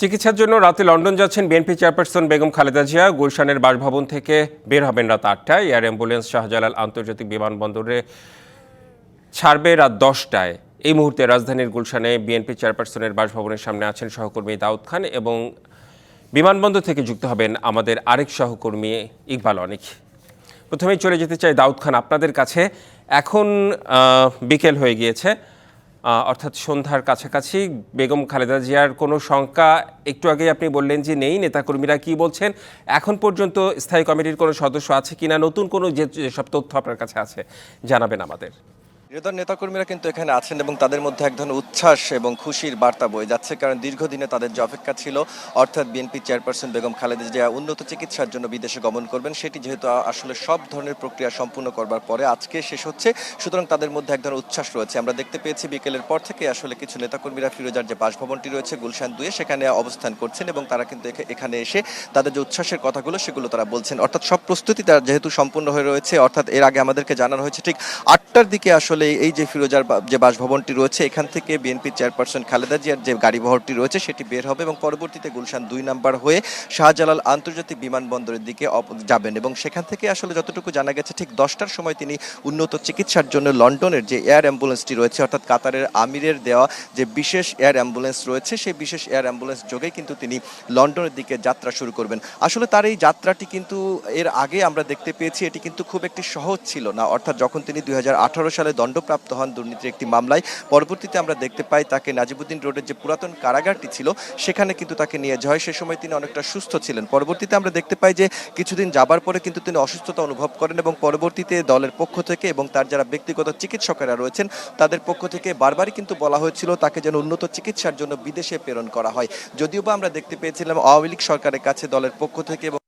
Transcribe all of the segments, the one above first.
চিকিৎসার জন্য রাতে লন্ডন যাচ্ছেন বিএনপি চেয়ারপারসন বেগম খালেদা জিয়া। গুলশানের বাসভবন থেকে বের হবেন রাত আটটায়। এয়ার অ্যাম্বুলেন্স শাহজালাল আন্তর্জাতিক বিমানবন্দরে ছাড়বে রাত দশটায়। এই মুহূর্তে রাজধানীর গুলশানে বিএনপি চেয়ারপারসনের বাসভবনের সামনে আছেন সহকর্মী দাউদ খান এবং বিমানবন্দর থেকে যুক্ত হবেন আমাদের আরেক সহকর্মী ইকবাল অনিক। প্রথমেই চলে যেতে চাই দাউদ খান, আপনাদের কাছে। এখন বিকেল হয়ে গিয়েছে। অর্থাৎ সন্ধ্যার কাছাকাছি বেগম খালেদা জিয়ার কোনো শঙ্কা, একটু আগে আপনি বললেন যে নেই, নেতাকর্মীরা কি বলছেন? এখন পর্যন্ত স্থায়ী কমিটির কোনো সদস্য আছে কিনা? নতুন কোনো যে সব তথ্য আপনার কাছে আছে, জানাবেন আমাদের। বিরোধী নেতাকর্মীরা কিন্তু এখানে আছেন এবং তাদের মধ্যে এক ধরনের উচ্ছ্বাস এবং খুশির বার্তা বয়ে যাচ্ছে, কারণ দীর্ঘদিনে তাদের যে অপেক্ষা ছিল, অর্থাৎ বিএনপি চেয়ারপারসন বেগম খালেদা জিয়া উন্নত চিকিৎসার জন্য বিদেশে গমন করবেন, সেটি যেহেতু আসলে সব ধরনের প্রক্রিয়া সম্পূর্ণ করবার পরে আজকে শেষ হচ্ছে। সুতরাং তাদের মধ্যে এক ধরনের উচ্ছ্বাস রয়েছে। আমরা দেখতে পেয়েছি বিকেলের পর থেকে আসলে কিছু নেতাকর্মীরা ফিরোজার যে বাসভবনটি রয়েছে, গুলশান দুয়ে, সেখানে অবস্থান করছেন এবং তারা কিন্তু এখা- এখানে এসে তাদের যে উচ্ছ্বাসের কথাগুলো, সেগুলো তারা বলছেন। অর্থাৎ সব প্রস্তুতি তারা যেহেতু সম্পূর্ণ হয়ে রয়েছে, অর্থাৎ এর আগে আমাদেরকে জানানো হয়েছে, ঠিক আটটার দিকে আসলে এই যে ফিরোজার যে বাসভবনটি রয়েছে, এখান থেকে বিএনপি চেয়ারপারসন খালেদা জিয়ার যে গাড়িবহরটি রয়েছে, সেটি বের হবে এবং পরবর্তীতে গুলশান দুই নাম্বার হয়ে শাহজালাল আন্তর্জাতিক বিমানবন্দরের দিকে যাবেন এবং সেখান থেকে আসলে যতটুকু জানা গেছে, ঠিক দশটার সময় তিনি উন্নত চিকিৎসার জন্য লন্ডনের যে এয়ার অ্যাম্বুলেন্সটি রয়েছে, অর্থাৎ কাতারের আমিরের দেওয়া যে বিশেষ এয়ার অ্যাম্বুলেন্স রয়েছে, সেই বিশেষ এয়ার অ্যাম্বুলেন্স যোগেই কিন্তু তিনি লন্ডনের দিকে যাত্রা শুরু করবেন। আসলে তার এই যাত্রাটি কিন্তু এর আগে আমরা দেখতে পেয়েছি, এটি কিন্তু খুব একটি সহজ ছিল না, অর্থাৎ যখন তিনি দুই হাজার আঠারো সালে দণ্ডপ্রাপ্ত হন দুর্নীতির একটি মামলায়। পরবর্তীতে আমরা দেখতে পাই তাকে নাজিবুদ্দিন রোডের যে পুরাতন কারাগারটি ছিল, সেখানে কিন্তু তাকে নিয়ে হয় সে সময় তিনি অনেকটা সুস্থ ছিলেন। পরবর্তীতে আমরা দেখতে পাই যে কিছুদিন যাবার পরে কিন্তু তিনি অসুস্থতা অনুভব করেন এবং পরবর্তীতে দলের পক্ষ থেকে এবং তার যারা ব্যক্তিগত চিকিৎসকেরা রয়েছেন, তাদের পক্ষ থেকে বারবারই কিন্তু বলা হয়েছিল তাকে যেন উন্নত চিকিৎসার জন্য বিদেশে প্রেরণ করা হয়। যদিও বা আমরা দেখতে পেয়েছিলাম আওয়ামী লীগ সরকারের কাছে দলের পক্ষ থেকে এবং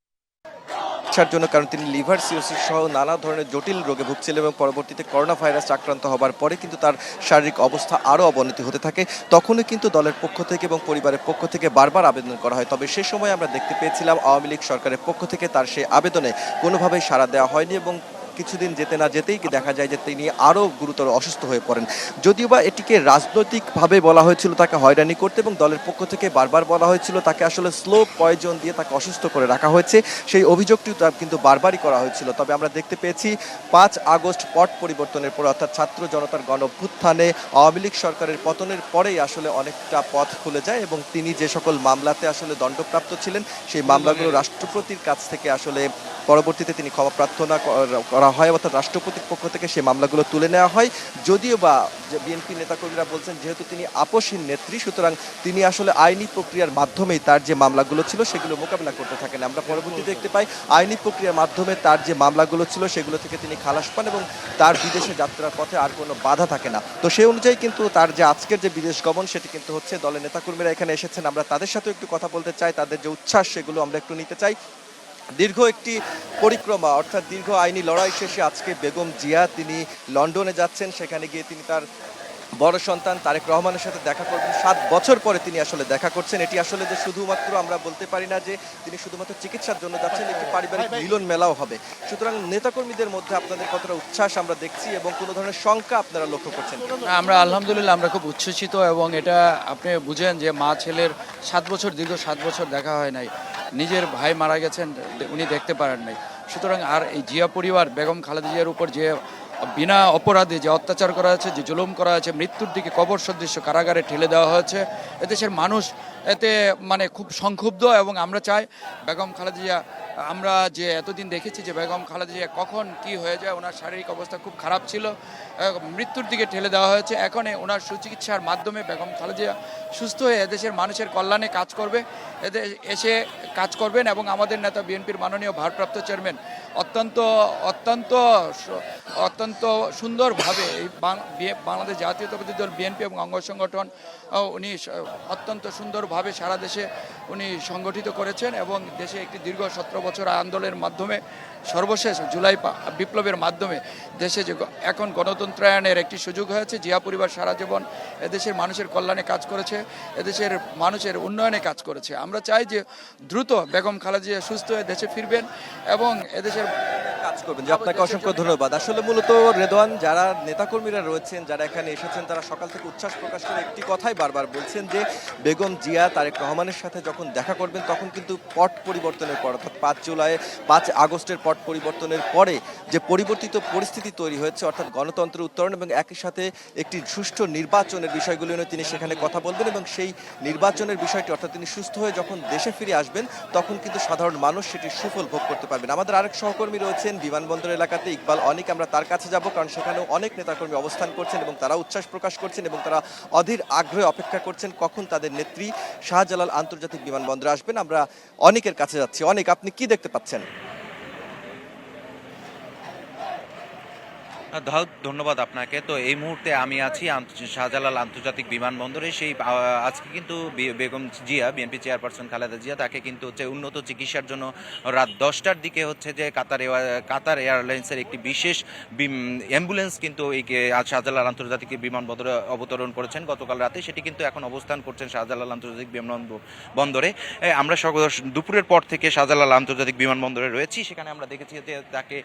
চিকিৎসার জন্য, কারণ তিনি লিভার সিওসিস সহ নানা ধরনের জটিল রোগে ভুগছিলেন এবং পরবর্তীতে করোনা ভাইরাস আক্রান্ত হবার পরে কিন্তু তার শারীরিক অবস্থা আরও অবনতি হতে থাকে। তখনই কিন্তু দলের পক্ষ থেকে এবং পরিবারের পক্ষ থেকে বারবার আবেদন করা হয়। তবে সে সময় আমরা দেখতে পেয়েছিলাম, আওয়ামী লীগ সরকারের পক্ষ থেকে তার সেই আবেদনে কোনোভাবেই সাড়া দেওয়া হয়নি এবং কিছুদিন যেতে না যেতেই দেখা যায় যে তিনি আরও গুরুতর অসুস্থ হয়ে পড়েন। যদিও বা এটিকে রাজনৈতিকভাবে বলা হয়েছিল তাকে হয়রানি করতে এবং দলের পক্ষ থেকে বারবার বলা হয়েছিল তাকে আসলে স্লো পয়জন দিয়ে তাকে অসুস্থ করে রাখা হয়েছে সেই অভিযোগটি তার কিন্তু বারবারই করা হয়েছিল। তবে আমরা দেখতে পেয়েছি পাঁচ আগস্ট পট পরিবর্তনের পর অর্থাৎ ছাত্র জনতার গণ অভ্যুত্থানে আওয়ামী লীগ সরকারের পতনের পরেই আসলে অনেকটা পথ খুলে যায় এবং তিনি যে সকল মামলাতে আসলে দণ্ডপ্রাপ্ত ছিলেন সেই মামলাগুলো রাষ্ট্রপতির কাছ থেকে আসলে পরবর্তীতে তিনি ক্ষমা প্রার্থনা কর- করা হয় অর্থাৎ রাষ্ট্রপতির পক্ষ থেকে সেই মামলাগুলো তুলে নেওয়া হয়। যদিও বা বিএনপি নেতাকর্মীরা বলছেন যেহেতু তিনি আপসহীন নেত্রী সুতরাং তিনি আসলে আইনি প্রক্রিয়ার মাধ্যমেই তার যে মামলাগুলো ছিল সেগুলো মোকাবিলা করতে থাকেন। আমরা পরবর্তী দেখতে পাই আইনি প্রক্রিয়ার মাধ্যমে তার যে মামলাগুলো ছিল সেগুলো থেকে তিনি খালাস পান এবং তার বিদেশে যাত্রার পথে আর কোনো বাধা থাকে না। তো সেই অনুযায়ী কিন্তু তার যে আজকের যে বিদেশ গমন সেটি কিন্তু হচ্ছে দলের নেতাকর্মীরা এখানে এসেছেন। আমরা তাদের সাথেও একটু কথা বলতে চাই তাদের যে উচ্ছ্বাস সেগুলো আমরা একটু নিতে চাই। দীর্ঘ একটি পরিক্রমা, অর্থাৎ দীর্ঘ আইনি লড়াই শেষে আজকে বেগম জিয়া তিনি লন্ডনে যাচ্ছেন। সেখানে গিয়ে তিনি তার বড় সন্তান তারেক রহমানের সাথে দেখা করবেন। সাত বছর পরে তিনি আসলে দেখা করছেন। এটি আসলে যে শুধুমাত্র আমরা বলতে পারি না যে তিনি শুধুমাত্র চিকিৎসার জন্য যাচ্ছেন একটি পারিবারিক মিলন মেলাও হবে। সুতরাং নেতাকর্মীদের মধ্যে আপনাদের কতটা উচ্ছ্বাস আমরা দেখছি এবং কোনো ধরনের শঙ্কা আপনারা লক্ষ্য করছেন আমরা আলহামদুলিল্লাহ আমরা খুব উচ্ছ্বসিত এবং এটা আপনি বুঝেন যে মা ছেলের সাত বছর, দীর্ঘ সাত বছর দেখা হয় নাই। নিজের ভাই মারা গেছেন, উনি দেখতে পারেন নাই। সুতরাং আর এই জিয়া পরিবার, বেগম খালেদা জিয়ার উপর যে বিনা অপরাধে যে অত্যাচার করা হয়েছে, যে জুলুম করা হয়েছে, মৃত্যুর দিকে কবর সদৃশ্য কারাগারে ঠেলে দেওয়া হয়েছে। এদেশের মানুষ এতে মানে খুব সংক্ষুব্ধ এবং আমরা চাই বেগম খালেদা আমরা যে এতদিন দেখেছি যে বেগম খালেদা জিয়া কখন কি হয়ে যায়, ওনার শারীরিক অবস্থা খুব খারাপ ছিল মৃত্যুর দিকে ঠেলে দেওয়া হয়েছে। এখন ওনার সুচিকিৎসার মাধ্যমে বেগম খালেদা জিয়া সুস্থ হয়ে এদেশের মানুষের কল্যাণে কাজ করবে এদের এসে কাজ করবেন এবং আমাদের নেতা বিএনপির মাননীয় ভারপ্রাপ্ত চেয়ারম্যান অত্যন্ত অত্যন্ত অত্যন্ত সুন্দরভাবে এই বাংলাদেশ জাতীয়তাবাদী দল, বিএনপি এবং অঙ্গ সংগঠন উনি অত্যন্ত সুন্দরভাবে সারা দেশে উনি সংগঠিত করেছেন এবং দেশে একটি দীর্ঘ সতেরো বছর আন্দোলনের মাধ্যমে, সর্বশেষ জুলাই বিপ্লবের মাধ্যমে দেশে যে এখন গণতন্ত্রায়নের একটি সুযোগ হয়েছে। জিয়া পরিবার সারা জীবন এদেশের মানুষের কল্যাণে কাজ করেছে, এদেশের মানুষের উন্নয়নে কাজ করেছে। আমরা চাই যে দ্রুত বেগম খালেদা জিয়া সুস্থ হয়ে দেশে ফিরবেন এবং এদেশের কাজ করবেন। যে আপনাকে অসংখ্য ধন্যবাদ। আসলে মূলত রেদওয়ান যারা নেতাকর্মীরা রয়েছেন, যারা এখানে এসেছেন, তারা সকাল থেকে উচ্ছ্বাস প্রকাশ করে একটি কথাই বারবার বলছেন যে, বেগম জিয়া, তারেক রহমানের সাথে যখন দেখা করবেন, তখন কিন্তু পট পরিবর্তনের পর, অর্থাৎ পাঁচ জুলাই, পাঁচ আগস্টের পট পরিবর্তনের পরে যে পরিবর্তিত পরিস্থিতি তৈরি হয়েছে, অর্থাৎ গণতন্ত্রের উত্তরণ এবং একই সাথে একটি সুষ্ঠু নির্বাচনের বিষয়গুলি নিয়ে তিনি সেখানে কথা বলবেন এবং সেই নির্বাচনের বিষয়টি, অর্থাৎ তিনি সুস্থ হয়ে যখন দেশে ফিরে আসবেন, তখন কিন্তু সাধারণ মানুষ সেটির সুফল ভোগ করতে পারবেন। আমাদের আরেক সহকর্মী রয়েছেন বিমানবন্দর এলাকাতে ইকবাল, অনেক। আমরা তার কাছে যাব কারণ সেখানেও অনেক নেতাকর্মী অবস্থান করছেন এবং তারা উচ্ছ্বাস প্রকাশ করছেন এবং তারা অধীর আগ্রহে অপেক্ষা করছেন কখন তাদের নেত্রী শাহজালাল আন্তর্জাতিক বিমানবন্দরে আসবেন। আমরা অনেকের কাছে যাচ্ছি। অনেক, আপনি কি দেখতে পাচ্ছেন? দাউদ ধন্যবাদ আপনাকে। তো এই মুহূর্তে আমি আছি শাহজালাল আন্তর্জাতিক বিমানবন্দরে। সেই আজকে কিন্তু বেগম জিয়া, বিএনপি চেয়ারপারসন খালেদা জিয়া, তাকে কিন্তু হচ্ছে উন্নত চিকিৎসার জন্য রাত দশটার দিকে হচ্ছে যে কাতার কাতার এয়ারলাইন্সের একটি বিশেষ অ্যাম্বুলেন্স কিন্তু এই শাহজালাল আন্তর্জাতিক বিমানবন্দরে অবতরণ করেছেন। গতকাল রাতে সেটি কিন্তু এখন অবস্থান করছেন শাহজালাল আন্তর্জাতিক বিমানবন্দরে। আমরা দুপুরের পর থেকে শাহজালাল আন্তর্জাতিক বিমানবন্দরে রয়েছি। সেখানে আমরা দেখেছি যে তাকে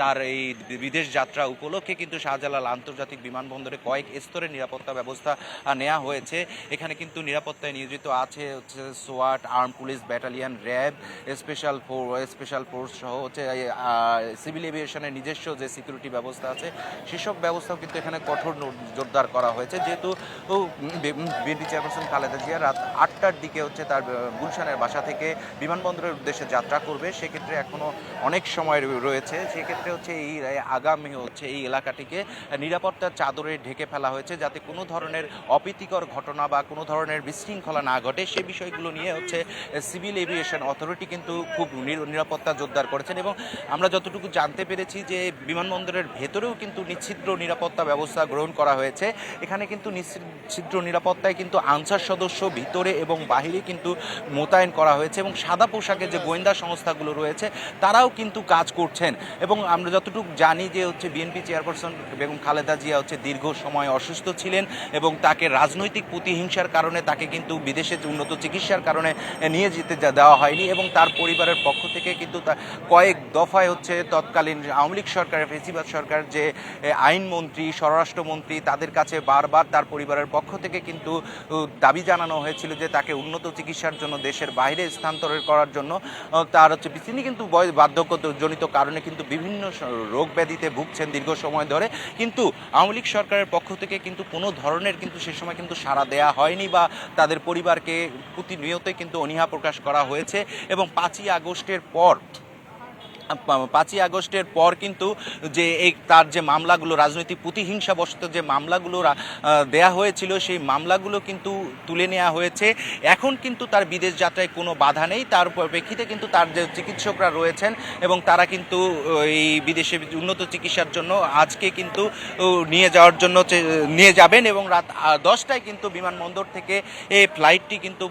তার এই বিদেশ যাত্রা উপলক্ষে কিন্তু শাহজালাল আন্তর্জাতিক বিমানবন্দরে কয়েক স্তরের নিরাপত্তা ব্যবস্থা নেওয়া হয়েছে। এখানে কিন্তু নিরাপত্তায় নিয়োজিত আছে হচ্ছে সোয়াট arm police battalion, RAB, special special force সহ হচ্ছে সিভিল এভিয়েশনের নিজস্ব যে সিকিউরিটি ব্যবস্থা আছে, সেসব ব্যবস্থাও কিন্তু এখানে কঠোর জোরদার করা হয়েছে। যেহেতু বিএনপি চেয়ারপারসন খালেদা জিয়া রাত আটটার দিকে হচ্ছে তার গুলশানের বাসা থেকে বিমানবন্দরের উদ্দেশ্যে যাত্রা করবে। সেক্ষেত্রে এখনও অনেক সময় রয়ে- রয়েছে। সেক্ষেত্রে হচ্ছে এই, আগামী হচ্ছে এই এলাকাটিকে নিরাপত্তার চাদরে ঢেকে ফেলা হয়েছে যাতে কোনো ধরনের অপ্রীতিকর ঘটনা বা কোনো ধরনের বিশৃঙ্খলা না ঘটে। সে বিষয়গুলো নিয়ে হচ্ছে সিভিল এভিয়েশন অথরিটি কিন্তু খুব নির- নিরাপত্তা জোরদার করেছেন এবং আমরা যতটুকু জানতে পেরেছি যে বিমানবন্দরের ভেতরেও কিন্তু নিচ্ছিদ্র নিরাপত্তা ব্যবস্থা গ্রহণ করা হয়েছে। এখানে কিন্তু নিচ্ছিদ্র নিরাপত্তায় কিন্তু আনসার সদস্য ভিতরে এবং বাহিরে কিন্তু মোতায়েন করা হয়েছে এবং সাদা পোশাকে যে গোয়েন্দা সংস্থাগুলো রয়েছে তারাও কিন্তু কাজ করছেন। এবং আমরা যতটুকু জানি যে হচ্ছে বিএনপি চেয়ারপারসন বেগম খালেদা জিয়া হচ্ছে দীর্ঘ সময় অসুস্থ ছিলেন এবং তাকে রাজনৈতিক প্রতিহিংসার কারণে তাকে কিন্তু বিদেশে উন্নত চিকিৎসার কারণে নিয়ে যেতে দেওয়া হয়নি এবং তার পরিবারের পক্ষ থেকে কিন্তু কয়েক দফায় হচ্ছে তৎকালীন আওয়ামী লীগ সরকারের ফেসিবাদ সরকার, যে আইনমন্ত্রী, স্বরাষ্ট্রমন্ত্রী তাদের কাছে বারবার তার পরিবারের পক্ষ থেকে কিন্তু দাবি জানানো হয়েছিল যে তাকে উন্নত চিকিৎসার জন্য দেশের বাইরে স্থানান্তর করার জন্য তার হচ্ছে তিনি কিন্তু বার্ধক্যজনিত কারণে কিন্তু বিভিন্ন রোগ ব্যাধিতে ভুগছেন দীর্ঘ সময় ধরে। কিন্তু আওয়ামী লীগ সরকারের পক্ষ থেকে কিন্তু কোনো ধরনের কিন্তু সে সময় কিন্তু সাড়া দেয়া হয়নি বা তাদের পরিবারকে প্রতিনিয়তই কিন্তু অনীহা প্রকাশ করা হয়েছে। এবং পাঁচই আগস্টের পর পাঁচই আগস্টের পর কিন্তু যে এই তার যে মামলাগুলো, রাজনৈতিক প্রতিহিংসাবশত যে মামলাগুলো দেয়া হয়েছিল, সেই মামলাগুলো কিন্তু তুলে নেওয়া হয়েছে। এখন কিন্তু তার বিদেশ যাত্রায় কোনো বাধা নেই। তার প্রেক্ষিতে কিন্তু তার যে চিকিৎসকরা রয়েছেন এবং তারা কিন্তু এই বিদেশে উন্নত চিকিৎসার জন্য আজকে কিন্তু নিয়ে যাওয়ার জন্য নিয়ে যাবেন এবং রাত দশটায় কিন্তু বিমানবন্দর থেকে এই ফ্লাইটটি কিন্তু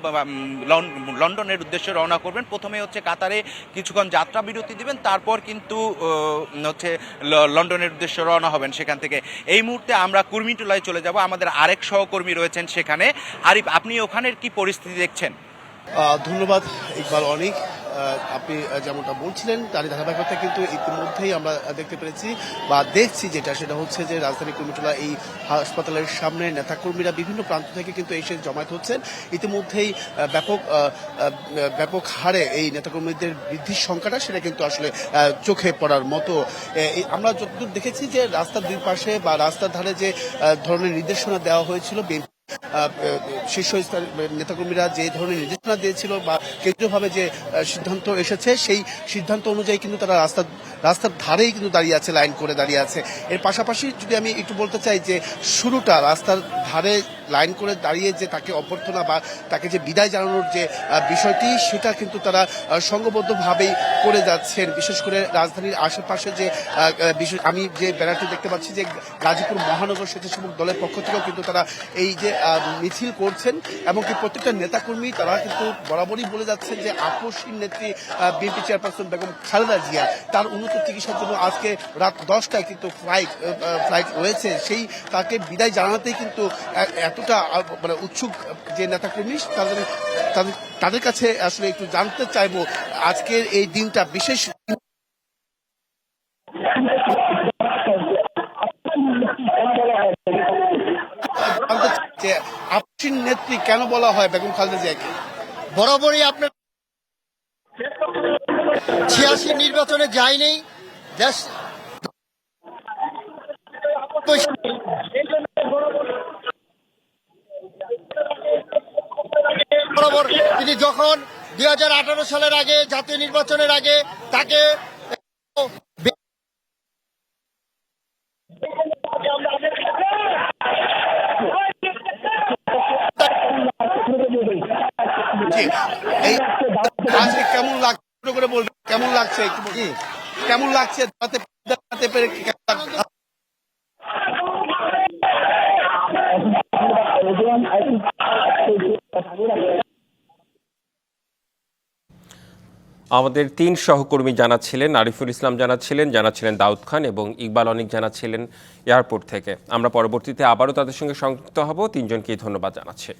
লন্ডনের উদ্দেশ্যে রওনা করবেন। প্রথমে হচ্ছে কাতারে কিছুক্ষণ যাত্রা বিরতি দিবেন। তারপর কিন্তু হচ্ছে লন্ডনের উদ্দেশ্যে রওনা হবেন সেখান থেকে। এই মুহূর্তে আমরা কুর্মিটোলায় চলে যাব। আমাদের আরেক সহকর্মী রয়েছেন সেখানে। আরিফ, আপনি ওখানের কি পরিস্থিতি দেখছেন? ধন্যবাদ, ইকবাল অনেক। আপনি যেমনটা বলছিলেন, তারই ধারাবাহিকতা কিন্তু ইতিমধ্যেই আমরা দেখতে পেরেছি বা দেখছি যেটা, সেটা হচ্ছে যে রাজধানী কুমিটোলা এই হাসপাতালের সামনে নেতাকর্মীরা বিভিন্ন প্রান্ত থেকে কিন্তু এসে জমায়েত হচ্ছেন। ইতিমধ্যেই ব্যাপক ব্যাপক হারে এই নেতাকর্মীদের বৃদ্ধির সংখ্যাটা, সেটা কিন্তু আসলে চোখে পড়ার মতো। আমরা যতদূর দেখেছি যে রাস্তার দুই পাশে বা রাস্তার ধারে যে ধরনের নির্দেশনা দেওয়া হয়েছিল বিএনপি শীর্ষ নেতাকর্মীরা যে ধরনের নির্দেশনা দিয়েছিল বা কেন্দ্রীয়ভাবে যে সিদ্ধান্ত এসেছে, সেই সিদ্ধান্ত অনুযায়ী কিন্তু তারা রাস্তা, রাস্তার ধারেই কিন্তু দাঁড়িয়ে আছে, লাইন করে দাঁড়িয়ে আছে। এর পাশাপাশি যদি আমি একটু বলতে চাই যে, শুরুটা রাস্তার ধারে লাইন করে দাঁড়িয়ে যে তাকে অভ্যর্থনা বা তাকে যে বিদায় জানানোর যে বিষয়টি, সেটা কিন্তু তারা সংঘবদ্ধভাবেই করে যাচ্ছেন। বিশেষ করে রাজধানীর আশেপাশে যে আমি যে ব্যানারটি দেখতে পাচ্ছি যে গাজীপুর মহানগর স্বেচ্ছাসেবক দলের পক্ষ থেকেও কিন্তু তারা এই যে মিছিল করছেন এবং কি প্রত্যেকটা নেতাকর্মী তারা কিন্তু বরাবরই বলে যাচ্ছেন যে আপসীন নেত্রী বিএনপি চেয়ারপারসন বেগম খালেদা জিয়া, তার উন্নত চিকিৎসার জন্য আজকে রাত দশটায় কিন্তু ফ্লাইট ফ্লাইট রয়েছে। সেই তাকে বিদায় জানাতেই কিন্তু এত এতটা মানে উৎসুক যে নেতাকর্মী তাদের তাদের কাছে আসলে একটু জানতে চাইব, আজকের এই দিনটা বিশেষ আপসীন নেত্রী কেন বলা হয় বেগম খালেদা জিয়াকে? বরাবরই আপনার ছিয়াশি নির্বাচনে যায়নি, দেশ বরাবর তিনি যখন দুই হাজার আঠারো সালের আগে জাতীয় নির্বাচনের আগে তাকে আজকে কেমন লাগছে করে বলবেন কেমন লাগছে। কেমন লাগছে? দাঁড়াতে দাঁড়াতে পেরে কেমন লাগছে? আমাদের তিন সহকর্মী জানাচ্ছিলেন, আরিফুল ইসলাম জানাচ্ছিলেন জানাচ্ছিলেন দাউদ খান এবং ইকবাল অনিক জানাচ্ছিলেন এয়ারপোর্ট থেকে। আমরা পরবর্তীতে আবারও তাদের সঙ্গে সংযুক্ত হব। তিনজনকেই ধন্যবাদ জানাচ্ছি।